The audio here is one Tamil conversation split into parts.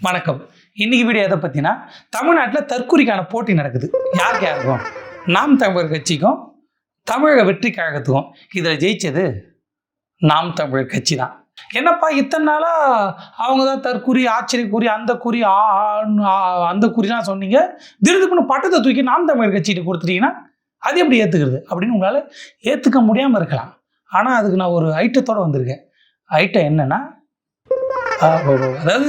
வணக்கம். இன்னைக்கு வீடியோ எதை பற்றினா தமிழ்நாட்டில் தற்கொலைக்கான போட்டி நடக்குது. யாருக்கு யாருக்கும் நாம் தமிழர் கட்சிக்கும் தமிழக வெற்றி கழகத்துக்கும். இதில் ஜெயிச்சது நாம் தமிழர் கட்சி தான். என்னப்பா இத்தனை நாளாக அவங்க தான் தற்குறி ஆச்சரியக்குறி அந்த குறி ஆ ஆ, அந்த குறிலாம் சொன்னீங்க. திடீர்னு பட்டத்தை தூக்கி நாம் தமிழர் கட்சிட்டு கொடுத்துட்டீங்கன்னா அது எப்படி ஏற்றுக்கிறது அப்படின்னு உங்களால் ஏற்றுக்க முடியாமல் இருக்கலாம். ஆனால் அதுக்கு நான் ஒரு ஐட்டத்தோடு வந்திருக்கேன். ஐட்டம் என்னன்னா அதாவது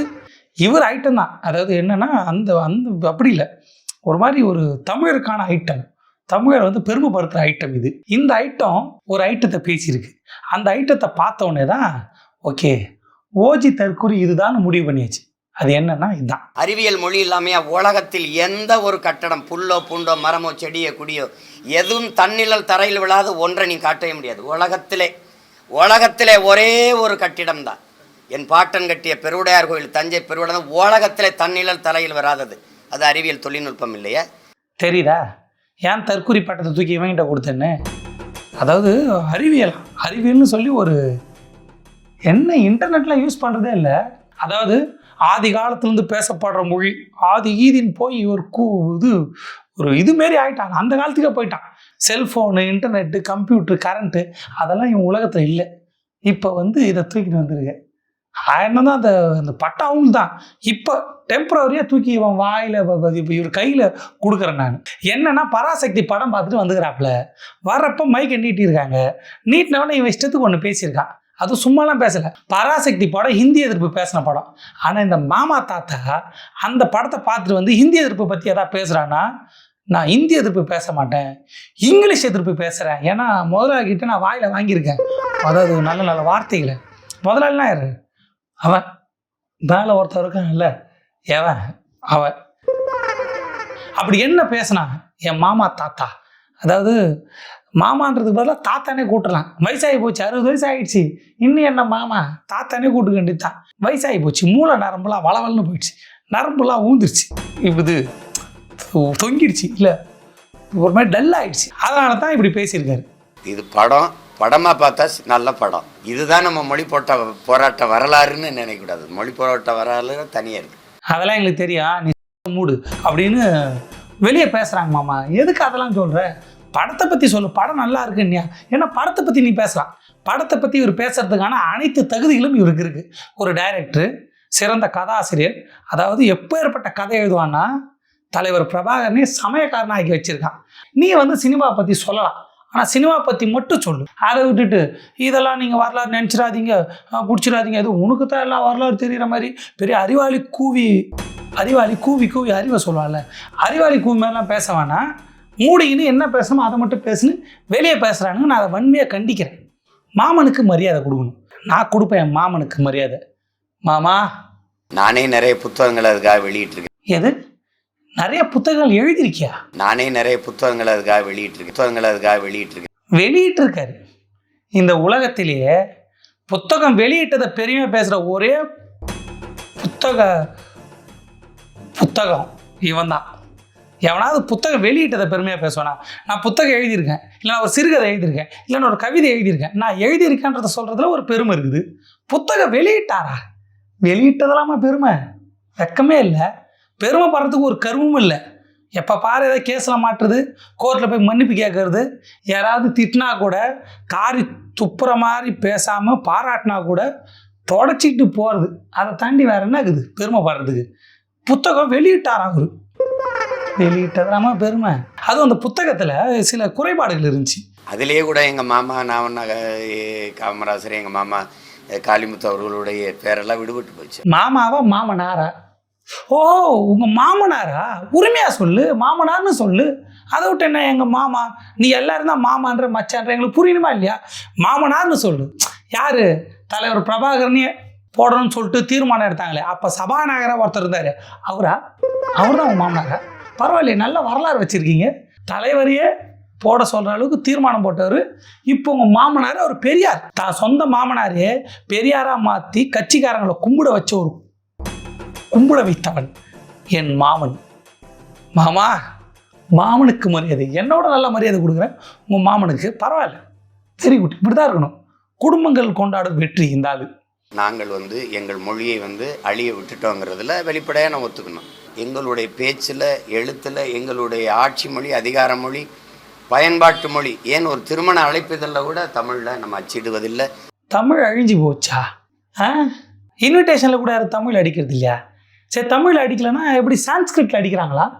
இவர் ஐட்டம் தான். அதாவது என்னன்னா அந்த அந்த அப்படி இல்லை. ஒரு மாதிரி ஒரு தமிழருக்கான ஐட்டம் தமிழர் வந்து பெருமைப்படுத்துகிற ஐட்டம் இது. இந்த ஐட்டம் ஒரு ஐட்டத்தை பேசியிருக்கு. அந்த ஐட்டத்தை பார்த்த உடனே தான் ஓகே ஓஜி தற்குறி இதுதான் முடிவு பண்ணியாச்சு. அது என்னன்னா இதுதான் அறிவியல் மொழி இல்லாமையா உலகத்தில் எந்த ஒரு கட்டடம் புல்லோ பூண்டோ மரமோ செடியோ குடியோ எதுவும் தன்னிழல் தரையில் விழாத ஒன்றை நீ காட்டவே முடியாது. உலகத்திலே உலகத்திலே ஒரே ஒரு கட்டிடம் தான் என் பாட்டன் கட்டிய பெருவுடையார் கோயில் தஞ்சை பெருவுடையார் உலகத்தில் தன்னிழல் தலையில் வராதது. அது அறிவியல் தொழில்நுட்பம் இல்லையா? தெரியுதா? ஏன் தற்கூரி பட்டத்தை தூக்கி இவங்கிட்ட கொடுத்தேன்னு? அதாவது அறிவியல் அறிவியல்னு சொல்லி ஒரு என்ன இன்டர்நெட்டில் யூஸ் பண்ணுறதே இல்லை. அதாவது ஆதி காலத்துலேருந்து பேசப்படுற மொழி ஆதி ஈதின்னு போய் ஒரு கூ இது ஒரு இது மாரி ஆகிட்டான் அந்த காலத்துக்கே போயிட்டான். செல்ஃபோனு இன்டர்நெட்டு கம்ப்யூட்ரு கரண்ட்டு அதெல்லாம் இவன் உலகத்தில் இல்லை. இப்போ வந்து இதை தூக்கிட்டு வந்திருக்கேன் என்ன தான் அந்த அந்த பட்டாவும் தான் இப்போ டெம்பரவரியாக தூக்கி இவன் வாயில் இப்போ இவர் கையில் கொடுக்குறேன் நான். என்னன்னா பராசக்தி படம் பார்த்துட்டு வந்துக்கிறாப்புல. வர்றப்ப மைக்கை நீட்டியிருக்காங்க நீட்டினவனே இவன் இஷ்டத்துக்கு ஒன்று பேசியிருக்கான். அது சும்மாலாம் பேசலை. பராசக்தி படம் ஹிந்தி எதிர்ப்பு பேசின படம். ஆனால் இந்த மாமா தாத்தா அந்த படத்தை பார்த்துட்டு வந்து ஹிந்தி எதிர்ப்பு பற்றி எதாவது பேசுகிறான்னா நான் ஹிந்தி எதிர்ப்பு பேச மாட்டேன். இங்கிலீஷ் எதிர்ப்பு பேசுகிறேன் ஏன்னா முதலாளிகிட்ட நான் வாயில் வாங்கியிருக்கேன். அதாவது நல்ல நல்ல வார்த்தைகளை. முதலாளிலாம் யார்? அவன் மேலே ஒருத்தர் இருக்கான்ல எவன்? அவன். அப்படி என்ன பேசினான் என் மாமா தாத்தா. அதாவது மாமான்றதுக்கு பதிலாக தாத்தானே கூட்டலாம் வயசாகி போச்சு அறுபது வயசு ஆகிடுச்சு இன்னும் என்ன மாமா? தாத்தானே கூட்டுக்க வேண்டியதுதான். வயசாகி போச்சு மூளை நரம்புலாம் வளவலன்னு போயிடுச்சு. நரம்புலாம் ஊந்துருச்சு. இப்போது தொங்கிடுச்சு இல்லை? ஒரு மாதிரி டல் ஆகிடுச்சு அதனால தான் இப்படி பேசியிருக்காரு. இது படம். படமாக பார்த்தா நல்ல படம். இதுதான் நம்ம மொழி போட்ட போராட்ட வரலாறுன்னு நினைக்கக்கூடாது. மொழி போராட்ட வரலாறு தனியாக இருக்குது அதெல்லாம் எங்களுக்கு தெரியும் நீ மூடு. அப்படின்னு வெளியே பேசுகிறாங்க மாமா. எதுக்கு அதெல்லாம் சொல்கிற படத்தை பற்றி சொல்லு. படம் நல்லா இருக்குன்னியா ஏன்னா படத்தை பற்றி நீ பேசலாம். படத்தை பற்றி இவர் பேசுறதுக்கான அனைத்து தகுதிகளும் இவருக்கு இருக்குது ஒரு டைரக்டர் சிறந்த கதாசிரியர் அதாவது எப்பேற்பட்ட கதை எழுதுவான்னா தலைவர் பிரபாகரனே சமயக்காரனாகி வச்சுருக்கான். நீ வந்து சினிமா பற்றி சொல்லலாம். ஆனால் சினிமா பற்றி மட்டும் சொல்லு. அதை விட்டுட்டு இதெல்லாம் நீங்கள் வரலாறு நினச்சிடாதீங்க பிடிச்சிடாதீங்க. அது உனக்கு தான் எல்லாம் வரலாறு தெரிகிற மாதிரி. பெரிய அறிவாளி கூவி அறிவாளி கூவி கூவி அறிவை சொல்லுவாள்ல. அறிவாளி கூவி மாதிரிலாம் பேச வேணாம். மூடிக்கின்னு என்ன பேசணுமோ அதை மட்டும் பேசுன்னு வெளியே பேசுகிறானுங்க நான் அதை வன்மையாக கண்டிக்கிறேன். மாமனுக்கு மரியாதை கொடுக்கணும். நான் கொடுப்பேன் என் மாமனுக்கு மரியாதை. மாமா. நானே நிறைய புத்தகங்கள் அதுக்காக வெளியிட்டிருக்கேன். எது? நிறைய புத்தகங்கள் எழுதியிருக்கியா? நானே நிறைய புத்தகங்கள் அதுக்காக வெளியிட்டிருக்கேன். புத்தகங்கள் அதுக்காக வெளியிட்டிருக்கேன். வெளியிட்டிருக்காரு. இந்த உலகத்திலேயே புத்தகம் வெளியிட்டதை பெருமையா பேசுகிற ஒரே புத்தக புத்தகம் இவன் தான் எவனாவது புத்தகம் வெளியிட்டதை பெருமையாக பேசுவானா? நான் புத்தகம் எழுதியிருக்கேன். இல்லை நான் ஒரு சிறுகதை எழுதியிருக்கேன். இல்லை நான் ஒரு கவிதை எழுதியிருக்கேன். நான் எழுதியிருக்கேன்றத சொல்கிறதுல ஒரு பெருமை இருக்குது. புத்தகம் வெளியிட்டாரா? வெளியிட்டதெல்லாமா பெருமை? வெக்கமே இல்லை. பெருமைப்படுறதுக்கு ஒரு கருவும் இல்லை. எப்போ பாரு ஏதாவது கேஸில் மாட்டுறது கோர்ட்டில் போய் மன்னிப்பு கேட்கறது யாராவது திட்டினா கூட காரி துப்புற மாதிரி பேசாமல் பாராட்டினா கூட தொடச்சிக்கிட்டு போகிறது அதை தாண்டி வேற என்ன இருக்குது? பெருமைப்படுறதுக்கு. புத்தகம் வெளியிட்டாராம் அவரு? வெளியிட்டதாம பெருமை. அதுவும் அந்த புத்தகத்தில் சில குறைபாடுகள் இருந்துச்சு. அதிலேயே கூட எங்கள் மாமா நான் காமராசர் எங்கள் மாமா காளிமுத்து அவர்களுடைய பேரெல்லாம் விடுபட்டு போச்சு. மாமாவா மாமனாரா? ஓ உங்கள் மாமனாரா? உரிமையாக சொல்லு மாமனார்னு சொல்லு. அதை விட்டு என்ன எங்க மாமா? நீ எல்லாரும் தான் மாமான்ற மச்சான்ற எங்களுக்கு புரியணுமா இல்லையா? மாமனார்னு சொல்லு. யார்? தலைவர் பிரபாகரனே போடணும்னு சொல்லிட்டு தீர்மானம் எடுத்தாங்களே. அப்போ சபாநாயகராக ஒருத்தர் இருந்தார். அவரா? அவர் தான் உங்க மாமனாரா? பரவாயில்லையே நல்ல வரலாறு வச்சுருக்கீங்க. தலைவரையே போட சொல்கிற அளவுக்கு தீர்மானம் போட்டவர். இப்போ உங்கள் மாமனார் அவர் பெரியார். தான் சொந்த மாமனாரே பெரியாராக மாற்றி கட்சிக்காரங்களை கும்பிட வச்ச ஒரு கும்பிட வைத்தவன் என் மாமன். மாமா மாமனுக்கு மரியாதை. என்னோட நல்ல மரியாதை கொடுக்குறேன். உங்கள் மாமனுக்கு பரவாயில்ல. வெரி குட் இப்படி தான் இருக்கணும். குடும்பங்கள் கொண்டாடும் வெற்றி இந்த ஆளு. நாங்கள் வந்து எங்கள் மொழியை வந்து அழிய விட்டுட்டோங்கிறதுல வெளிப்படையாக நான் ஒத்துக்கணும். எங்களுடைய பேச்சில் எழுத்தில் எங்களுடைய ஆட்சி மொழி அதிகார மொழி பயன்பாட்டு மொழி ஏன் ஒரு திருமண அழைப்பிதழில் கூட தமிழில் நம்ம அச்சிடுவதில்லை? தமிழ் அழிஞ்சு போச்சா? ஆ? இன்விடேஷனில் கூட யாரும் தமிழ் அடிக்கிறது இல்லையா? சரி தமிழ் அடிக்கலைன்னா எப்படி சான்ஸ்கிரிட்டில் அடிக்கிறாங்களா?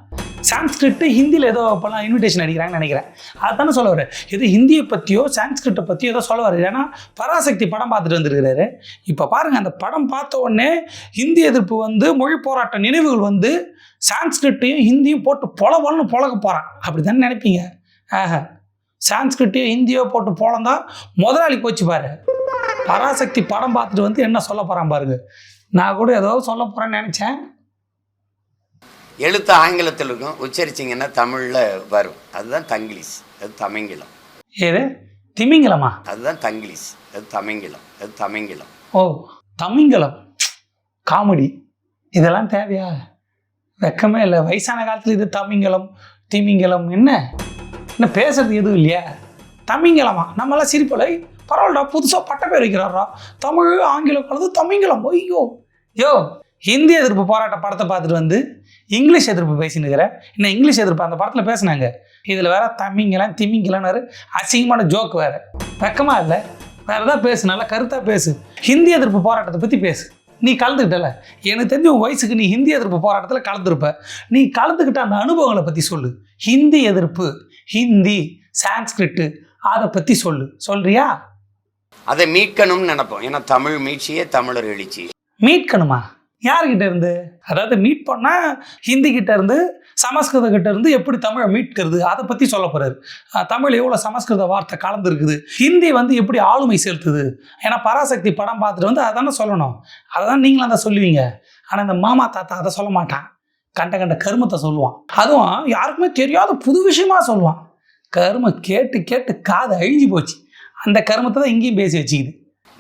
சான்ஸ்கிரிட்டு ஹிந்தியில் ஏதோ அப்போல்லாம் இன்விடேஷன் அடிக்கிறாங்கன்னு நினைக்கிறேன். அதுதானே சொல்ல எது ஹிந்தியை பற்றியோ சான்ஸ்கிரிட்டை பற்றியோ ஏதோ சொல்லுவார். ஏன்னா பராசக்தி படம் பார்த்துட்டு வந்திருக்கிறாரு. இப்போ பாருங்கள் அந்த படம் பார்த்த உடனே ஹிந்தி எதிர்ப்பு வந்து மொழி போராட்ட நினைவுகள் வந்து சான்ஸ்கிரிட்டையும் ஹிந்தியும் போட்டு பொல பொழக போகிறான் அப்படி தானே நினைப்பீங்க? ஆஹா. சான்ஸ்கிரிட்டையோ ஹிந்தியோ போட்டு போலந்தான் முதலாளி போச்சு பாரு. பராசக்தி படம் பார்த்துட்டு வந்து என்ன சொல்ல போகிறான் பாருங்க. நான் கூட ஏதோ சொல்ல போகிறேன்னு நினச்சேன். எழுத்து ஆங்கிலத்தில் இருக்கும். உச்சரிச்சிங்கன்னா தமிழில் வரும். அதுதான் தங்கிலீஷ் அது தமிங்கிலம். ஏது திமிங்கலமா? அதுதான் தங்கிலீஷ் அது தமிங்கிலம். அது தமிங்கிலம். ஓ தமிங்கலம். காமெடி. இதெல்லாம் தேவையா? வெக்கமே இல்லை. வயசான காலத்தில் இது தமிங்கலம் திமிங்கலம். என்ன? என்ன பேசுறது எதுவும் இல்லையா? தமிங்கலமா? நம்மளாம் சிரிப்பலை பரவாயில்லடா புதுசாக பட்ட பேர் வைக்கிறாரா தமிழ் ஆங்கிலம் கலந்து தமிங்கலம். ஐயோ. யோ ஹிந்தி எதிர்ப்பு போராட்ட படத்தை பார்த்துட்டு வந்து இங்கிலீஷ் எதிர்ப்பு பேசினுக்கிற. என்ன இங்கிலீஷ் எதிர்ப்பு? அந்த படத்தில் பேசுனாங்க. இதில் வேற தமிங்கலாம் திமிங்கலன்னு அசிங்கமான ஜோக் வேற. வெக்கமாக இல்லை. வேற ஏதாவது பேசு நல்லா கருத்தாக பேசு. ஹிந்தி எதிர்ப்பு போராட்டத்தை பற்றி பேசு. நீ கலந்துக்கிட்டல எனக்கு தெரிஞ்ச உன் வயசுக்கு நீ ஹிந்தி எதிர்ப்பு போராட்டத்தில் கலந்துருப்ப. நீ கலந்துக்கிட்ட அந்த அனுபவங்களை பற்றி சொல்லு. ஹிந்தி எதிர்ப்பு ஹிந்தி சான்ஸ்கிரிட்டு அதை பற்றி சொல்லு. சொல்றியா? அதை மீட்கணும்னு நினைப்போம். ஏன்னா தமிழ் மீட்சியே தமிழர் எழுச்சி. மீட்கணுமா? யார்கிட்ட இருந்து? அதாவது மீட் பண்ணால் ஹிந்தி கிட்ட இருந்து சமஸ்கிருத கிட்ட இருந்து எப்படி தமிழை மீட்கிறது? அதை பற்றி சொல்ல போறாரு. தமிழ் எவ்வளோ சமஸ்கிருத வார்த்தை கலந்துருக்குது? ஹிந்தி வந்து எப்படி ஆளுமை செலுத்துது? ஏன்னா பராசக்தி படம் பார்த்துட்டு வந்து அதானே சொல்லணும். அதை தான் நீங்களும் அதை சொல்லுவீங்க. ஆனால் இந்த மாமா தாத்தா அதை சொல்ல மாட்டான். கண்ட கண்ட கருமத்தை சொல்லுவான். அதுவும் யாருக்குமே தெரியாத புது விஷயமா சொல்லுவான். கரும கேட்டு கேட்டு காது அழிஞ்சு போச்சு. அந்த கருமத்தை தான் இங்கேயும் பேசி வச்சுக்குது.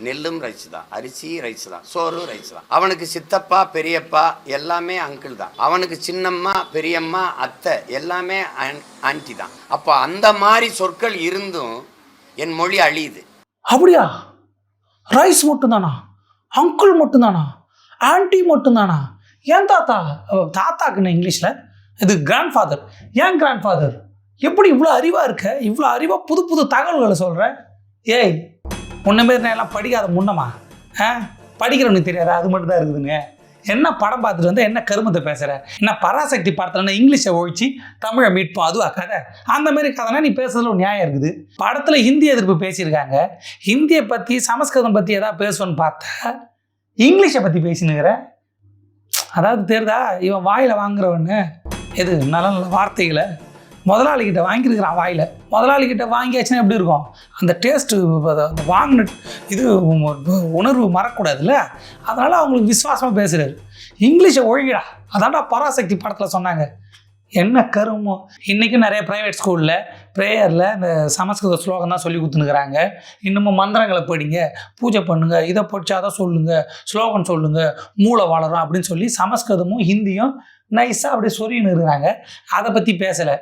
நெல்லும் ரைஸ் தான் அரிசி ரைஸ் தான் சோறு ரைஸ் தான். அவனுக்கு சித்தப்பா பெரியப்பா எல்லாமே அங்கிள் தான். அவனுக்கு சின்னம்மா பெரியம்மா அத்தை எல்லாமே ஆன்டி தான். அப்போ அந்த மாதிரி சொற்கள் இருந்தும் என் மொழி அழியுது. அப்படியா? ரைஸ் மட்டும்தானா? அங்கிள் மட்டும்தானா? ஆன்ட்டி மட்டும்தானா? ஏன் தாத்தா? தாத்தாக்குன்னு இங்கிலீஷில்? இது கிராண்ட் ஃபாதர் ஏன் கிராண்ட் ஃபாதர் எப்படி இவ்வளோ அறிவாக இருக்க? இவ்வளோ அறிவாக புது புது தகவல்களை சொல்கிற ஏய் முன்ன மாரி நான் எல்லாம் படிக்காத முன்னமா ஆ? படிக்கிறவனுக்கு தெரியாதா? அது மட்டும் தான் இருக்குதுங்க. என்ன படம் பார்த்துட்டு வந்து? என்ன கருமத்தை பேசுகிற என்ன பராசக்தி படத்துலன்னா இங்கிலீஷை ஒழிச்சு தமிழை மீட்போம் அதுவா கதை அந்த மாதிரி கதைனா நீ பேசுறதுல ஒரு நியாயம் இருக்குது. படத்தில் ஹிந்தி எதிர்ப்பு பேசியிருக்காங்க. ஹிந்தியை பற்றி சமஸ்கிருதம் பற்றி எதாவது பேசுவேன்னு பார்த்தா இங்கிலீஷை பற்றி பேசினுங்கிற அதாவது தெரியுதா? இவன் வாயில் வாங்குறவன்னு எது? நல்ல நல்ல வார்த்தைகளை. முதலாளிகிட்ட வாங்கியிருக்கிறான் வாயில். முதலாளிகிட்ட வாங்கியாச்சுன்னா எப்படி இருக்கும்? அந்த டேஸ்ட்டு அந்த வாங்கின இது உணர்வு மறக்கூடாதுல்ல அதனால் அவங்களுக்கு விசுவாசமாக பேசுகிறாரு இங்கிலீஷை ஒழுங்கிடா அதான்டா பராசக்தி படத்தில் சொன்னாங்க. என்ன கருமோ? இன்றைக்கும் நிறைய ப்ரைவேட் ஸ்கூலில் ப்ரேயரில் இந்த சமஸ்கிருத ஸ்லோகம் தான் சொல்லி கொடுத்துனுக்குறாங்க இன்னமும் மந்திரங்களை படிங்க பூஜை பண்ணுங்கள் இதை பொடிச்சாதான் சொல்லுங்கள் ஸ்லோகம் சொல்லுங்கள் மூளை வளரும் அப்படின்னு சொல்லி சமஸ்கிருதமும் ஹிந்தியும் நைஸாக அப்படியே சொரியின்னு இருக்கிறாங்க அதை பற்றி பேசலை.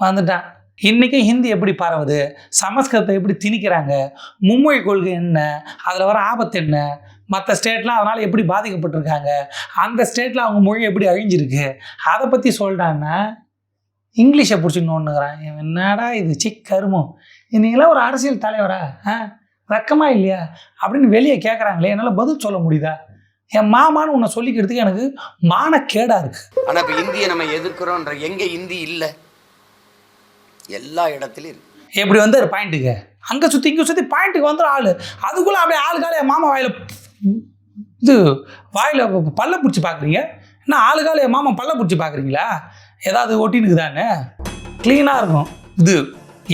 வந்துட்டான். இன்றைக்கி ஹிந்தி எப்படி பரவுது? சமஸ்கிருதத்தை எப்படி திணிக்கிறாங்க? மும்மொழி கொள்கை என்ன? அதில் வர ஆபத்து என்ன? மற்ற ஸ்டேட்லாம் அதனால் எப்படி பாதிக்கப்பட்டிருக்காங்க? அந்த ஸ்டேட்டில் அவங்க மொழி எப்படி அழிஞ்சிருக்கு? அதை பற்றி சொல்லிட்டான்னா இங்கிலீஷை பிடிச்சிக்கணுன்னுங்கிறான் என்னடா இது? சிக் கருமம். நீங்களாம் ஒரு அரசியல் தலைவரா? ஆ? வெக்கமா இல்லையா? அப்படின்னு வெளியே கேட்குறாங்களே என்னால் பதில் சொல்ல முடியுதா? என் மாமான்னு உன்னை சொல்லிக்கிறதுக்கு எனக்கு மானக்கேடாக இருக்குது ஆனால் இப்போ இந்தியை நம்ம எதிர்க்கிறோன்ற எங்கே இந்தி இல்லை? எல்லா இடத்துலையும் இருக்கு. எப்படி வந்து ஒரு பாயிண்ட்டுக்கு அங்கே சுற்றி இங்கே சுற்றி பாயிண்ட்டுக்கு வந்துடும் ஆள். அதுக்குள்ளே அப்படியே ஆள் காலையை மாமா வாயில் இது வாயில் பல்ல பிடிச்சி பார்க்குறீங்க என்ன ஆளு காலையை மாமா பல்ல பிடிச்சி பார்க்குறீங்களா ஏதாவது ஒட்டினுக்குதானே க்ளீனாக இருக்கும். இது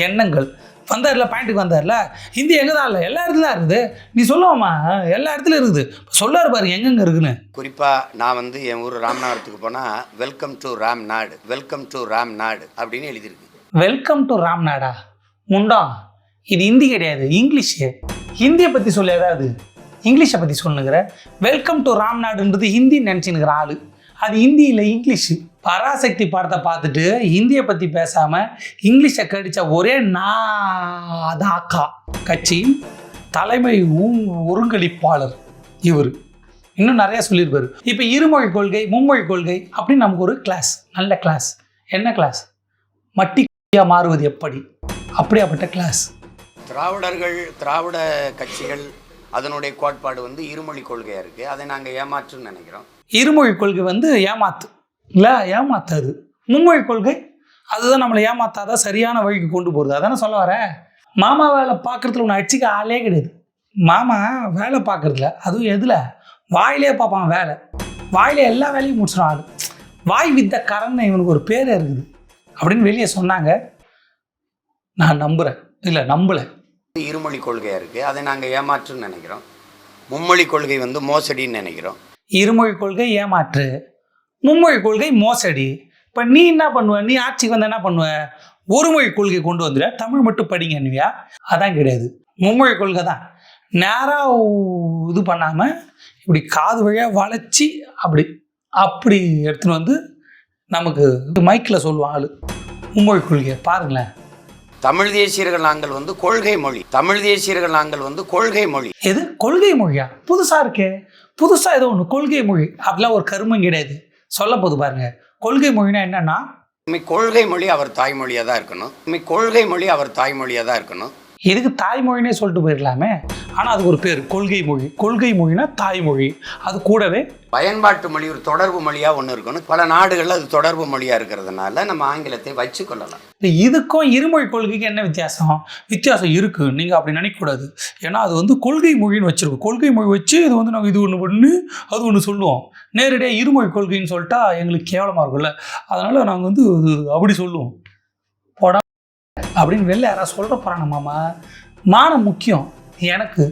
எண்ணங்கள். வந்தார்ல பாயிண்ட்டுக்கு வந்தார்ல? ஹிந்தி எங்கே தான் இல்லை? எல்லா இடத்துலையும் தான் இருக்குது. நீ சொல்லுவாம்மா. எல்லா இடத்துலையும் இருக்குது. சொல்லாரு பாரு எங்கெங்கே இருக்குன்னு. குறிப்பாக நான் வந்து என் ஊர் ராமநாதத்துக்கு போனால் வெல்கம் டு ராம் நாடு வெல்கம் டு ராம் நாடு அப்படின்னு எழுதியிருக்கு. வெல்கம் டு ராம்நாடா முண்டா இது ஹிந்தி கிடையாது இங்கிலீஷு. ஹிந்தியை பற்றி சொல்ல ஏதாவது. இங்கிலீஷை பற்றி சொல்லுங்கிற. வெல்கம் டு ராம்நாடுன்றது ஹிந்தி நினச்சினுக்கிற ஆள். அது ஹிந்தி இல்லை இங்கிலீஷு. பராசக்தி படத்தை பார்த்துட்டு ஹிந்தியை பற்றி பேசாமல் இங்கிலீஷை கடித்த ஒரே நாதாக்கா கட்சி தலைமை ஒருங்கிணைப்பாளர் இவர். இன்னும் நிறைய சொல்லியிருப்பார். இப்போ இருமொழி கொள்கை மும்மொழி கொள்கை அப்படின்னு நமக்கு ஒரு கிளாஸ் நல்ல கிளாஸ் என்ன கிளாஸ் மட்டி மாறுவது எப்படி? அப்படியாப்பட்ட கிளாஸ் திராவிடர்கள் திராவிட கட்சிகள் அதனுடைய கோட்பாடு வந்து இருமொழி கொள்கையாக இருக்குது அதை நாங்கள் ஏமாற்றுன்னு நினைக்கிறோம். இருமொழி கொள்கை வந்து ஏமாத்து. இல்லை ஏமாத்தாது. மும்மொழி கொள்கை அதுதான் நம்மளை ஏமாத்தாதான் சரியான வழிக்கு கொண்டு போகிறது அதானே சொல்ல வரேன் மாமா வேலை பார்க்குறதுல ஒன்று அடிச்சுக்க ஆளே கிடையாது. மாமா வேலை பார்க்குறதுல அதுவும் எதில்? வாயிலே பார்ப்பான் வேலை. வாயிலே எல்லா வேலையும் முடிச்சிடும் ஆள். வாய் வித்த கரன்னு இவனுக்கு ஒரு பேரே இருக்குது. அப்படின்னு வெளியே சொன்னாங்க. நான் நம்புகிறேன் இல்லை நம்பலை. இருமொழி கொள்கையாக இருக்குது அதை நாங்கள் ஏமாற்றுன்னு நினைக்கிறோம். மும்மொழி கொள்கை வந்து மோசடின்னு நினைக்கிறோம். இருமொழி கொள்கை ஏமாற்று. மும்மொழி கொள்கை மோசடி. இப்போ நீ என்ன பண்ணுவ? நீ ஆட்சிக்கு வந்து என்ன பண்ணுவ? ஒரு மொழி கொள்கை கொண்டு வந்துட தமிழ் மட்டும் படிங்கன்னுவியா அதான் கிடையாது. மும்மொழி கொள்கை தான். நேராக இது பண்ணாமல் இப்படி காது வழியாக வளைச்சி அப்படி அப்படி எடுத்துன்னு வந்து நமக்கு மைக்கில் சொல்லுவான் ஆளு. மும்மொழி கொள்கையை பாருங்களேன். தமிழ் தேசியர்கள் நாங்கள் வந்து கொள்கை மொழி. தமிழ் தேசியர்கள் நாங்கள் வந்து கொள்கை மொழி. எது? கொள்கை மொழியா? புதுசாக இருக்கே. புதுசாக ஏதோ ஒன்று கொள்கை மொழி. அப்படிலாம் ஒரு கருமம் கிடையாது. சொல்ல போது பாருங்க. கொள்கை மொழினா என்னன்னா? கொள்கை மொழி அவர் தாய்மொழியாக தான் இருக்கணும் கொள்கை மொழி அவர் தாய்மொழியாக தான் இருக்கணும். எதுக்கு தாய்மொழினே சொல்லிட்டு போயிடலாமே ஆனால் அதுக்கு ஒரு பேர் கொள்கை மொழி. கொள்கை மொழினா தாய்மொழி. அது கூடவே பயன்பாட்டு மொழி ஒரு தொடர்பு மொழியாக ஒன்று இருக்கணும் பல நாடுகளில் அது தொடர்பு மொழியாக இருக்கிறதுனால நம்ம ஆங்கிலத்தை வச்சு கொள்ளலாம் இப்ப இதுக்கும் இருமொழி கொள்கைக்கு என்ன வித்தியாசம்? வித்தியாசம் இருக்குது நீங்கள் அப்படி நினைக்கக்கூடாது. ஏன்னா அது வந்து கொள்கை மொழின்னு வச்சுருக்கோம். கொள்கை மொழி வச்சு இது வந்து நாங்கள் இது ஒன்று பண்ணு அது ஒன்று சொல்லுவோம். நேரடியாக இருமொழி கொள்கைன்னு சொல்லிட்டா எங்களுக்கு கேவலமாக இருக்கும்ல. அதனால் நாங்கள் வந்து அப்படி சொல்லுவோம். அப்படின்னு வெளில யாராவது சொல்கிற போகிறாங்க மாமா. மானம் முக்கியம். எனக்கு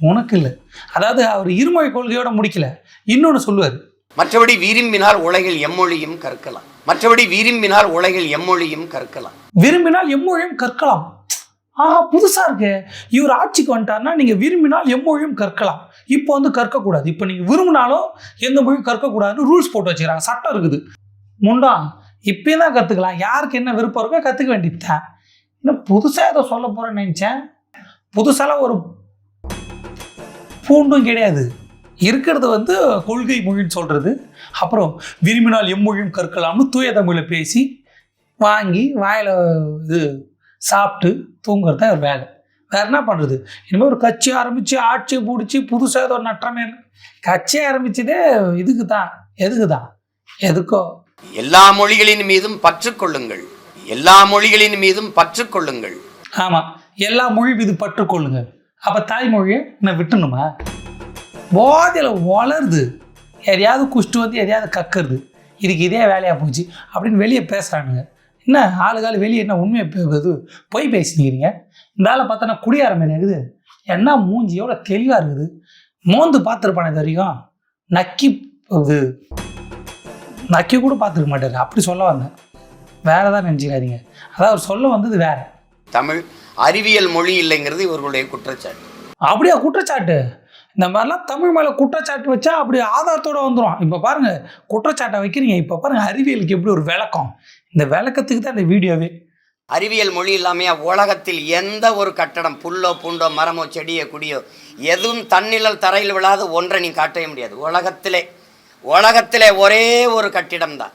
உனக்கு இல்லை. அதாவது அவர் இருமொழி கொள்கையோட முடிக்கல. இன்னொன்று சொல்லுவார். மற்றபடி விரும்பினால் உலகில் எம்மொழியும் கற்கலாம். மற்றபடி விரும்பினால் உலகில் எம்மொழியும் கற்கலாம். விரும்பினால் எம்மொழியும் கற்கலாம். ஆ புதுசாக இருக்கு. இவர் ஆட்சிக்கு வந்துட்டார்னா நீங்கள் விரும்பினால் எம்மொழியும் கற்கலாம். இப்போ வந்து கற்கக்கூடாது. இப்போ நீங்கள் விரும்பினாலும் எந்த மொழியும் கற்கக்கூடாதுன்னு ரூல்ஸ் போட்டு வச்சுக்கிறாங்க. சட்டம் இருக்குது. முண்டா இப்பயும் தான் கற்றுக்கலாம் யாருக்கு என்ன விருப்பம் இருக்கோ கற்றுக்க வேண்டியதுதான். இன்னும் புதுசாக ஏதோ சொல்ல போகிறேன்னு நினச்சேன். புதுசாலாம் ஒரு பூண்டும் கிடையாது. இருக்கிறது வந்து கொள்கை மொழின்னு சொல்கிறது அப்புறம் விரும்பினால் எம்மொழியும் கற்கலாம்னு தூய தமிழில் பேசி வாங்கி வாயில் இது சாப்பிட்டு தூங்குறது தான் ஒரு வேலை. வேறு என்ன பண்ணுறது இனிமேல் ஒரு கட்சி ஆரம்பித்து ஆட்சி பிடிச்சி புதுசாக ஏதோ நட்டமே கட்சி ஆரம்பிச்சதே இதுக்கு தான் எதுக்கு? தான் எதுக்கோ எல்லா மொழிகளின் மீதும் பற்றுக்கொள்ளுங்கள் எல்லா மொழிகளின் மீதும் பற்று கொள்ளுங்கள். ஆமாம் எல்லா மொழி மீது பற்றுக்கொள்ளுங்க அப்போ தாய்மொழியை நான் விட்டுணுமா? போதையில் வளருது. எதையாவது குஷ்டு வந்து எதையாவது கக்குறது. இதுக்கு இதே வேலையாக போச்சு அப்படின்னு வெளியே பேசுகிறானுங்க என்ன ஆளுகால் வெளியே என்ன உண்மையை இது பொய் பேசினீங்க இந்த ஆளை பார்த்தா குடியார மாதிரி இருக்குது. என்ன மூஞ்சி எவ்வளோ தெளிவாக இருக்குது. மோந்து பார்த்துருப்பானே இது வரைக்கும். நக்கி இது நக்கி கூட பார்த்துருக்க மாட்டாரு. அப்படி சொல்ல வந்தேன். வேற தான் நினச்சிக்காதீங்க. அதாவது அவர் சொல்ல வந்தது வேற. தமிழ் அறிவியல் மொழி இல்லைங்கிறது இவர்களுடைய குற்றச்சாட்டு. அப்படியா குற்றச்சாட்டு? இந்த மாதிரிலாம் தமிழ் மேலே குற்றச்சாட்டு வச்சா அப்படி ஆதாரத்தோட வந்துடும் இப்போ பாருங்க குற்றச்சாட்டை வைக்கிறீங்க. இப்போ பாருங்க அறிவியலுக்கு எப்படி ஒரு விளக்கம்? இந்த விளக்கத்துக்கு தான் இந்த வீடியோவே. அறிவியல் மொழி இல்லாமையா உலகத்தில் எந்த ஒரு கட்டடம் புல்லோ பூண்டோ மரமோ செடியோ குடியோ எதுவும் தன்னிழல் தரையில் விழாத ஒன்றை நீ காட்டவே முடியாது. உலகத்திலே உலகத்திலே ஒரே ஒரு கட்டிடம் தான்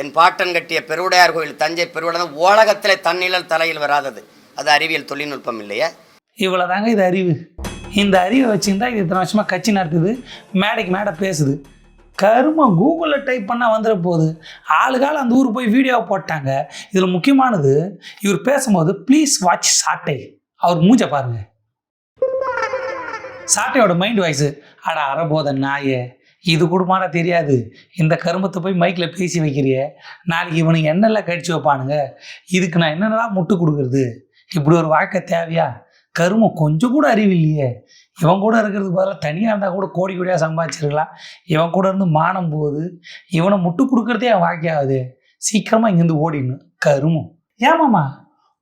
என் பாட்டன் கட்டிய பெருவுடையார் கோயில் தஞ்சை பெருவுடையார் உலகத்தில் தன்னிழல் தலையில் வராதது. அது அறிவியல் தொழில்நுட்பம் இல்லையா? இவ்வளோதாங்க இது அறிவு. இந்த அறிவை வச்சுருந்தா இது இத்தனை வருஷமாக கட்சி நடத்துது மேடைக்கு மேடை பேசுது. கருமம் கூகுளில் டைப் பண்ணால் வந்துட போகுது ஆளுகால அந்த ஊர் போய் வீடியோ போட்டாங்க. இதில் முக்கியமானது இவர் பேசும்போது ப்ளீஸ் வாட்ச் சாட்டை அவர் மூஞ்ச பாருங்க. சாட்டையோட மைண்ட் வாய்ஸு அட அறபோத நாயே இது கூடமான தெரியாது. இந்த கருமத்தை போய் மைக்கில் பேசி வைக்கிறியே. நாளைக்கு இவனுக்கு என்னெல்லாம் கழிச்சு வைப்பானுங்க? இதுக்கு நான் என்னென்னலாம் முட்டு கொடுக்குறது? இப்படி ஒரு வாழ்க்கை தேவையா? கருமம் கொஞ்சம் கூட அறிவு இல்லையே. இவன் கூட இருக்கிறதுக்கு பதிலாக தனியாக இருந்தால் கூட கோடி கோடியாக சம்பாதிச்சிருக்கலாம். இவன் கூட இருந்து மானம் போகுது. இவனை முட்டு கொடுக்குறதே என் வாழ்க்கையாகுது சீக்கிரமாக இங்கேருந்து ஓடிடணும். கருமம். ஏமாம்மா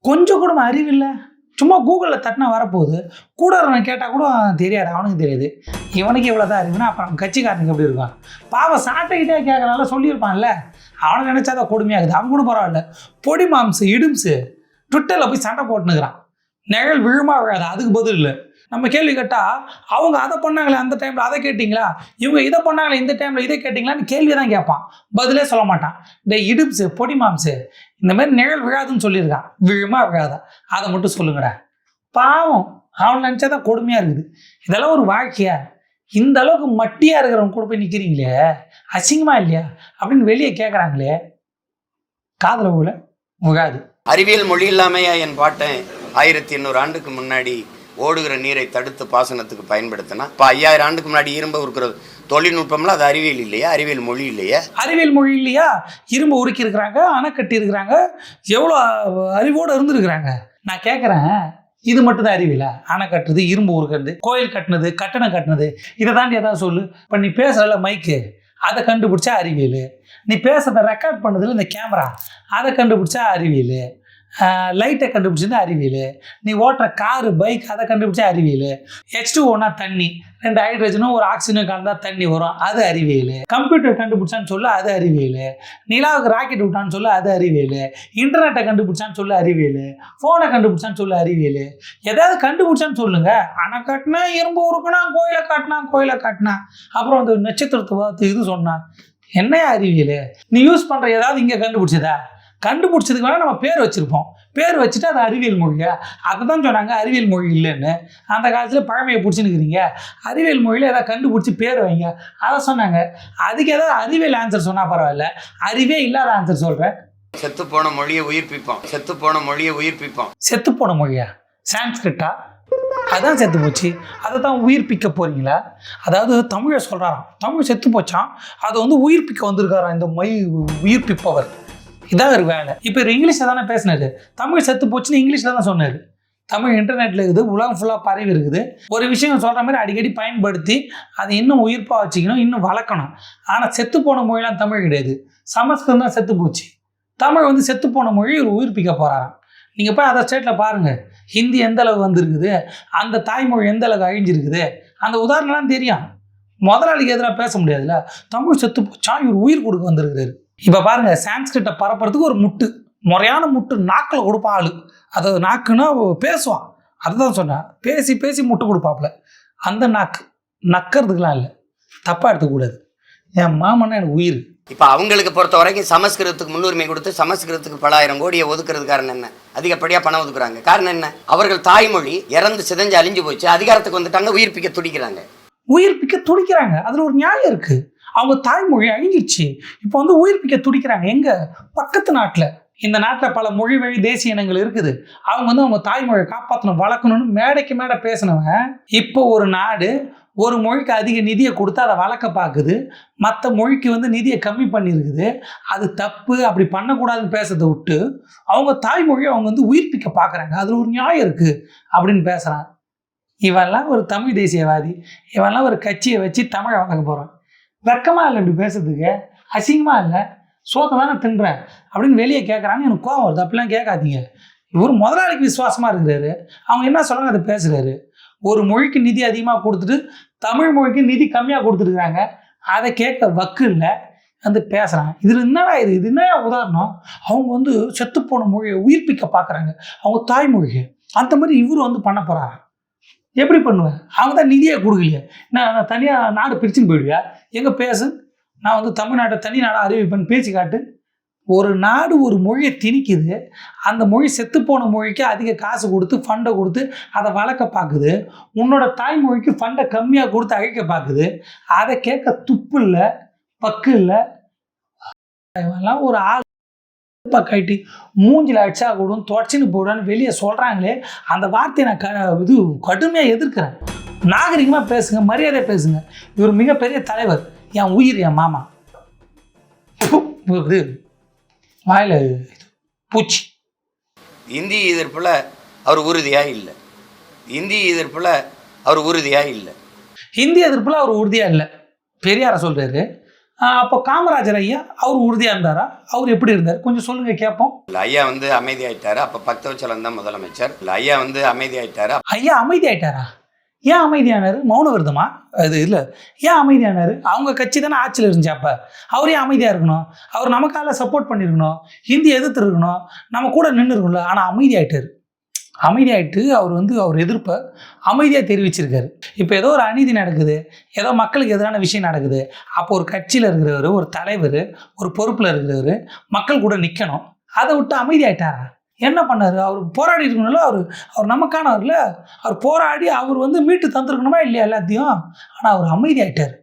கொஞ்சம் கூட அறிவு இல்லை. சும்மா கூகுளில் தட்டினா வரப்போகுது. கூட அவனை கேட்டால் கூட தெரியாது அவனுக்கு தெரியாது. இவனுக்கு இவ்வளோ தான் இருக்குன்னா அப்புறம் கட்சிக்காரனுக்கு எப்படி இருக்கான் பாவம் சாப்பிட்டுக்கிட்டே கேட்கறனால சொல்லியிருப்பான்ல. அவனை நினச்சாதான் கொடுமையாகுது. அவன் கூட பரவாயில்ல. பொடி மாம்சு இடும்சு ட்விட்டரில் போய் சண்டை போட்டுனுக்குறான் நிழல் விழுமா விழாது? அதுக்கு பதில் இல்லை. நம்ம கேள்வி கேட்டால் அவங்க அதை பண்ணாங்களே அந்த டைமில் அதை கேட்டிங்களா? இவங்க இதை பண்ணாங்களே இந்த டைமில் இதை கேட்டிங்களான்னு கேள்வி தான் கேட்பான். பதிலே சொல்ல மாட்டான். இந்த இடுப்ஸு பொடி மாம்சு இந்த மாதிரி நிழல் விழாதுன்னு சொல்லியிருக்கான் விழுமா விழாதா? அதை மட்டும் சொல்லுங்கடா. பாவம் அவன் நினச்சா தான் கொடுமையாக இருக்குது. இதெல்லாம் ஒரு வாழ்க்கையா? இந்த அளவுக்கு மட்டியாக இருக்கிறவங்க கூட போய் நிற்கிறீங்களே அசிங்கமா இல்லையா? அப்படின்னு வெளியே கேட்குறாங்களே காதல போல முகாது. அறிவியல் மொழி இல்லாமையா என் பாட்டேன் ஆயிரத்தி எண்ணூறு ஆண்டுக்கு முன்னாடி ஓடுகிற நீரை தடுத்து பாசனத்துக்கு பயன்படுத்தினா இப்போ ஐயாயிரம் ஆண்டுக்கு முன்னாடி இரும்பு இருக்கிறது தொழில்நுட்பம்லாம் அது அறிவியல் இல்லையா? அறிவியல் மொழி இல்லையா? அறிவியல் மொழி இல்லையா? இரும்பு உருக்கி இருக்கிறாங்க அணை கட்டி இருக்கிறாங்க எவ்வளோ அறிவோடு இருந்திருக்கிறாங்க? நான் கேட்குறேன் இது மட்டும் தான் அறிவியலா? அணை கட்டுறது இரும்பு உருக்கிறது கோயில் கட்டினது கட்டணம் கட்டினது இதை தாண்டி எதாவது சொல்லு. இப்போ நீ பேசுகிறல மைக்கு அதை கண்டுபிடிச்சா அறிவியல். நீ பேசுறத ரெக்கார்ட் பண்ணதில் இந்த கேமரா அதை கண்டுபிடிச்சா அறிவியல். லைட்டை கண்டுபிடிச்சது அறிவியல். நீ ஓட்டுற காரு பைக் அதை கண்டுபிடிச்சா அறிவியல். ஹெச் டூ ஒன்னா தண்ணி. ரெண்டு ஹைட்ரஜனும் ஒரு ஆக்சிஜனும் கலந்தா தண்ணி வரும். அது அறிவியல். கம்ப்யூட்டர் கண்டுபிடிச்சான்னு சொல்ல அது அறிவியல். நிலாவுக்கு ராக்கெட் விட்டான்னு சொல்ல அது அறிவியல். இன்டர்நெட்டை கண்டுபிடிச்சான்னு சொல்ல அறிவியல். ஃபோனை கண்டுபிடிச்சான்னு சொல்ல அறிவியல். ஏதாவது கண்டுபிடிச்சான்னு சொல்லுங்க. அணை கட்டினா இரும்பு உருக்குனா கோயிலை காட்டினா கோயிலை காட்டினா அப்புறம் அந்த நட்சத்திரத்தை பார்த்து இது சொன்னான். என்னையா அறிவியல்? நீ யூஸ் பண்ணுற ஏதாவது இங்கே கண்டுபிடிச்சதா? கண்டுபிடிச்சதுக்கு வேணால் நம்ம பேர் வச்சுருப்போம். பேர் வச்சுட்டு அது அறிவியல் மொழியா அதை தான் சொன்னாங்க அறிவியல் மொழி இல்லைன்னு. அந்த காலத்தில் பழமையை பிடிச்சினுக்கிறீங்க அறிவியல் மொழியில் ஏதாவது கண்டுபிடிச்சி பேர் வைங்க. அதை சொன்னாங்க. அதுக்கு ஏதாவது அறிவியல் ஆன்சர் சொன்னால் பரவாயில்ல. அறிவே இல்லாத ஆன்சர் சொல்கிறேன் செத்து போன மொழியை உயிர்ப்பிப்போம். செத்து போன மொழியை உயிர்ப்பிப்போம். செத்துப்போன மொழியா? சான்ஸ்கிரிட்டா? அதான் செத்து போச்சு. அதை தான் உயிர்ப்பிக்க போறீங்களா? அதாவது தமிழை சொல்கிறாராம் தமிழ் செத்து போச்சான் அதை வந்து உயிர்ப்பிக்க வந்திருக்காராம் இந்த மை உயிர்ப்பிப்பவர். இதான் ஒரு வேலை. இப்போ இவர் இங்கிலீஷில் தானே பேசினாரு. தமிழ் செத்து போச்சுன்னு இங்கிலீஷில் தான் சொன்னார். தமிழ் இன்டர்நெட்டில் இருக்குது உலகம் ஃபுல்லாக பரவி இருக்குது. ஒரு விஷயம் சொல்கிற மாதிரி அடிக்கடி பயன்படுத்தி அதை இன்னும் உயிர்ப்பாக வச்சுக்கணும் இன்னும் வளர்க்கணும். ஆனால் செத்து போன மொழிலாம் தமிழ் கிடையாது. சமஸ்கிருதம் தான் செத்து போச்சு. தமிழ் வந்து செத்து போன மொழி ஒரு உயிர்ப்பிக்க போகிறாராம் நீங்கள் போய் அதை ஸ்டேட்டில் பாருங்கள் ஹிந்தி எந்த அளவு வந்திருக்குது? அந்த தாய்மொழி எந்த அளவுக்கு அழிஞ்சிருக்குது? அந்த உதாரணம்லாம் தெரியும். முதலாளிக்கு எதிராக பேச முடியாதுல்ல? தமிழ் செத்து போச்சா இவர் உயிர் கொடுக்க வந்திருக்கிறாரு. இப்போ பாருங்க சான்ஸ்கிரிட்டை பரப்புறதுக்கு ஒரு முட்டு. முறையான முட்டு நாக்கில் கொடுப்பான் ஆளு. அதாவது நாக்குன்னா பேசுவான். அதுதான் சொன்னேன் பேசி பேசி முட்டு கொடுப்பாப்புல. அந்த நாக்கு. நக்கிறதுக்கெலாம் இல்லை. தப்பாக எடுத்துக்கூடாது என் மாமன்னா எனக்கு உயிர். இப்போ அவங்களுக்கு பொறுத்த வரைக்கும் சமஸ்கிருதத்துக்கு முன்னுரிமை கொடுத்து சமஸ்கிருதத்துக்கு பலாயிரம் கோடியை ஒதுக்குறது காரணம் என்ன? அதிகப்படியாக பணம் ஒதுக்குறாங்க. காரணம் என்ன? அவர்கள் தாய்மொழி இறந்து சிதைஞ்சு அழிஞ்சு போச்சு. அதிகாரத்துக்கு வந்துட்டாங்க உயிர்ப்பிக்க துடிக்கிறாங்க. உயிர்ப்பிக்க துடிக்கிறாங்க. அதில் ஒரு நியாயம் இருக்குது அவங்க தாய்மொழி அழிஞ்சிருச்சு இப்போ வந்து உயிர்ப்பிக்க துடிக்கிறாங்க. எங்கே? பக்கத்து நாட்டில். இந்த நாட்டில் பல மொழி வழி தேசிய இனங்கள் இருக்குது. அவங்க வந்து அவங்க தாய்மொழியை காப்பாற்றணும் வளர்க்கணும்னு மேடைக்கு மேடை பேசினவன் இப்போ ஒரு நாடு ஒரு மொழிக்கு அதிக நிதியை கொடுத்து அதை வளர்க்க பார்க்குது மற்ற மொழிக்கு வந்து நிதியை கம்மி பண்ணியிருக்குது அது தப்பு அப்படி பண்ணக்கூடாதுன்னு பேசுறதை விட்டு அவங்க தாய்மொழியை அவங்க வந்து உயிர்ப்பிக்க பார்க்குறாங்க அதில் ஒரு நியாயம் இருக்குது அப்படின்னு பேசுகிறான் இவெல்லாம் ஒரு தமிழ் தேசியவாதி. இவெல்லாம் ஒரு கட்சியை வச்சு தமிழை வளர்க்க போகிறான் வெக்கமாக இல்லை இப்படி பேசுறதுக்கு. அசிங்கமாக இல்லை. சோத்தை தானே தின்றேன் அப்படின்னு வெளியே கேட்குறாங்க எனக்கு கோவம் வருது. அப்படிலாம் கேட்காதீங்க. இவர் முதலாளிக்கு விசுவாசமாக இருக்கிறாரு. அவங்க என்ன சொல்கிறாங்க அதை பேசுகிறாரு ஒரு மொழிக்கு நிதி அதிகமாக கொடுத்துட்டு தமிழ் மொழிக்கு நிதி கம்மியாக கொடுத்துருக்குறாங்க. அதை கேட்க வக்கு இல்லை. வந்து பேசுகிறாங்க இதில் என்னடா இது? இது என்ன உதாரணம்? அவங்க வந்து செத்துப்போன மொழியை உயிர்ப்பிக்க பார்க்குறாங்க அவங்க தாய்மொழியை. அந்த மாதிரி இவர் வந்து பண்ண போகிறாங்க எப்படி பண்ணுவேன்? அவங்க தான் நிதியே கொடுக்கலையே. நான் நான் தனியாக நாடு பிரிச்சுன்னு போயிடுவியா? எங்கே பேசு. நான் வந்து தமிழ்நாட்டை தனி நாடாக அறிவிப்பேன் பேச்சு காட்டு. ஒரு நாடு ஒரு மொழியை திணிக்குது. அந்த மொழி செத்துப்போன மொழிக்கு அதிக காசு கொடுத்து ஃபண்டை கொடுத்து அதை வளர்க்க பார்க்குது. உன்னோட தாய்மொழிக்கு ஃபண்டை கம்மியாக கொடுத்து அழிக்க பார்க்குது. அதை கேட்க துப்பு இல்லை பக்கு இல்லை. ஒரு ஆள் கட்டி மூஞ்சில் அடிச்சா கூடும் தொடச்சின்னு போடுன்னு வெளியே சொல்கிறாங்களே அந்த வார்த்தையை நான் க இது கடுமையாக எதிர்க்கிறேன். நாகரிகமாக பேசுங்க மரியாதையாக பேசுங்க. இவர் மிகப்பெரிய தலைவர். என் உயிர் என் மாமா. இது வாயில் பூச்சி. இந்தி எதிர்ப்பில் அவர் உறுதியாக இல்லை. இந்தி எதிர்ப்பில் அவர் உறுதியாக இல்லை. ஹிந்தி எதிர்ப்பில் அவர் உறுதியாக இல்லை. பெரியாரை சொல்கிறாரு அப்போ காமராஜர் ஐயா அவர் உறுதியாக இருந்தாரா? அவர் எப்படி இருந்தார்? கொஞ்சம் சொல்லுங்கள் கேட்போம் ஐயா வந்து அமைதியாயிட்டாரு. அப்போ பக்தவச்சலம் தான் முதலமைச்சர். ஐயா வந்து அமைதியாயிட்டாரு? ஐயா அமைதி ஆயிட்டாரா ஏன் அமைதியானாரு? மௌன விரதமா? அது இல்லை. ஏன் அமைதியானாரு? அவங்க கட்சி தானே ஆட்சியில் இருந்துச்சு அப்போ. அவர் ஏன் அமைதியாக இருக்கணும்? அவர் நமக்கால சப்போர்ட் பண்ணியிருக்கணும் ஹிந்தி எதிர்த்து இருக்கணும் நம்ம கூட நின்று இருக்கணும்ல ஆனால் அமைதி ஆயிட்டாரு அமைதியாயிட்டு அவர் வந்து அவர் எதிர்ப்பை அமைதியாக தெரிவிச்சிருக்காரு. இப்போ ஏதோ ஒரு அநீதி நடக்குது ஏதோ மக்களுக்கு எதிரான விஷயம் நடக்குது அப்போ ஒரு கட்சியில் இருக்கிறவர் ஒரு தலைவர் ஒரு பொறுப்பில் இருக்கிறவர் மக்கள் கூட நிற்கணும் அதை விட்டு அமைதியாயிட்டாரா? என்ன பண்ணார்? அவர் போராடி இருக்கணும்ல அவர் அவர் நமக்கானவர்ல அவர் போராடி அவர் வந்து மீட்டு தந்திருக்கணுமா இல்லையா எல்லாத்தையும்? ஆனால் அவர் அமைதியாயிட்டார்.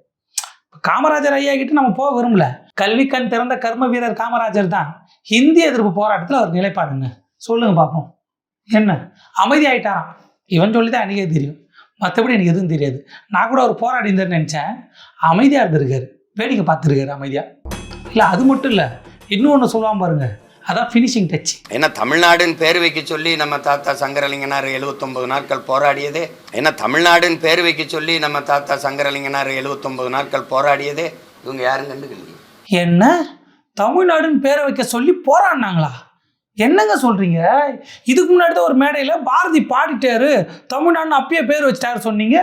காமராஜர் ஐயா கிட்ட நம்ம போக விரும்பல. கல்வி கண் திறந்த கர்ம வீரர் காமராஜர் தான். இந்திய எதிர்ப்பு போராட்டத்தில் அவர் நிலைப்பாடுங்க. சொல்லுங்க பார்ப்போம் என்ன? அமைதியாயிட்டாராம் இவன் சொல்லி தான் எனக்கே தெரியும். மற்றபடி எனக்கு எதுவும் தெரியாது. நான் கூட அவர் போராடி இருந்தாருன்னு நினச்சேன். அமைதியாக இருந்திருக்காரு. வேடிக்கை பார்த்துருக்காரு அமைதியாக இல்லை அது மட்டும் இல்லை. இன்னொன்று சொல்லுவான் பாருங்க. அதான் ஃபினிஷிங் டச் என்ன தமிழ்நாடுன்னு பேர் வைக்க சொல்லி நம்ம தாத்தா சங்கரலிங்கனார் எழுபத்தொம்பது நாட்கள் போராடியதே? என்ன தமிழ்நாடுன்னு பேர் வைக்க சொல்லி நம்ம தாத்தா சங்கரலிங்கனார் எழுபத்தொம்பது நாட்கள் போராடியதே? இவங்க யாரும் கண்டுக்கலையே. என்ன? தமிழ்நாடுன்னு பேரை வைக்க சொல்லி போராடினாங்களா? என்னங்க சொல்றீங்க? இதுக்கு முன்னாடி தான் ஒரு மேடையில் பாரதி பாடிட்டாரு. தமிழ்நாடுன்னு அப்பயே பேர் வச்சிட்டாரு சொன்னீங்க.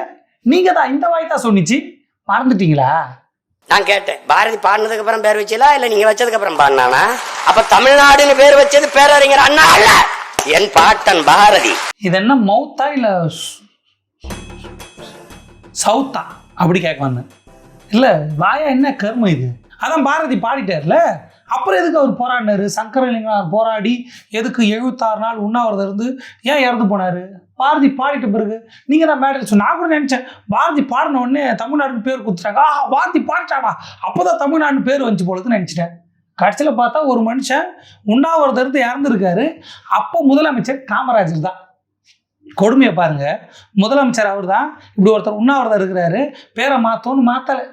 நீங்க தான் இந்த வாய் தான் சொன்னிச்சு. மறந்துட்டீங்களா? நான் கேட்டேன். பாரதி பாடினதுக்கு அப்புறம் பேர் வச்சீங்களா இல்ல நீங்க வச்சதுக்கு அப்புறம் பாடினானா? அப்ப தமிழ்நாடுன்னு பேர் வச்சது பேரறிஞர் அண்ணா அல்ல. என் பாட்டன் பாரதி. இது என்ன மவுத்தா இல்லை சவுத்தா அப்படி கேட்க வந்தேன். இல்லை வாயா என்ன கர்மம் இது? அதான் பாரதி பாடிட்டார்ல. அப்புறம் எதுக்கு அவர் போராடினாரு? சங்கரலிங்கனார் போராடி எதுக்கு எழுபத்தாறு நாள் உண்ணாவிரதம் இருந்து ஏன் இறந்து போனார்? பாரதி பாடிட்ட பிறகு நீங்கள் தான் மேடல் சொன்ன நான் கூட நினச்சேன் பாரதி பாடின உடனே தமிழ்நாடுன்னு பேர் கொடுத்துட்டாங்க. ஆஹா பாரதி பாடிட்டாடா அப்போ தான் தமிழ்நாடுன்னு பேர் வந்துச்சு போலதுன்னு நினச்சிட்டேன். கடைசியில் பார்த்தா ஒரு மனுஷன் உண்ணாவிரதம் இருந்து இறந்துருக்காரு. அப்போ முதலமைச்சர் காமராஜர் தான். கொடுமையை பாருங்க. முதலமைச்சர் அவர் தான் இப்படி ஒருத்தர் உண்ணாவிரதம் இருக்கிறாரு. பேரை மாற்றோன்னு மாற்றலை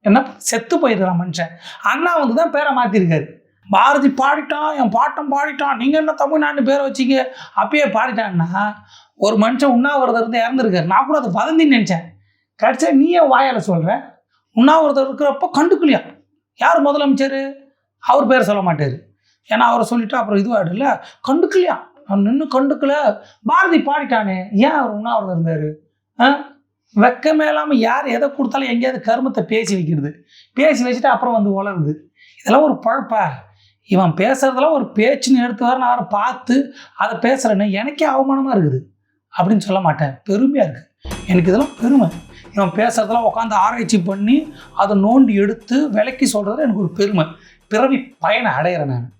என்ன? செத்து போயிருக்கிறான் மனுஷன். அண்ணா வந்து தான் பேரை மாற்றிருக்காரு பாரதி பாடிட்டான் என் பாட்டம் பாடிட்டான். நீங்கள் என்ன தமிழ்நாடு பேரை வச்சீங்க? அப்பயே பாடிட்டான்னா ஒரு மனுஷன் உண்ணாவிரதம் இருந்து இறந்துருக்காரு. நான் கூட அதை வதந்தின்னு நினச்சேன். கடைசியா நீயே வாயால் சொல்கிற உண்ணாவிரதம் இருக்கிறப்ப கண்டுக்கலையா? யார் முதலமைச்சர்? அவர் பேர் சொல்ல மாட்டார். ஏன்னா அவரை சொல்லிட்டு அப்புறம் இதுவாகிடும்ல கண்டுக்கலையா? அவன் நின்று கண்டுக்கல. பாரதி பாடிட்டானே. ஏன் அவர் உண்ணாவிரதம் இருந்தார்? ஆ? வெக்கமே இல்லாமல் யார் எதை கொடுத்தாலும் எங்கேயாவது கருமத்தை பேசி வைக்கிறது. பேசி வச்சுட்டு அப்புறம் வந்து உளருது இதெல்லாம் ஒரு பழப்பா. இவன் பேசுகிறதெல்லாம் ஒரு பேச்சுன்னு எடுத்து வர நான் பார்த்து அதை பேசுகிறேன்னு எனக்கே அவமானமாக இருக்குது. அப்படின்னு சொல்ல மாட்டேன். பெருமையாக இருக்குது எனக்கு இதெல்லாம் பெருமை. இவன் பேசுகிறதெல்லாம் உட்காந்து ஆராய்ச்சி பண்ணி அதை நோண்டி எடுத்து விலக்கி சொல்கிறது எனக்கு ஒரு பெருமை. பிறவி பயனை அடையிறேன் நான்.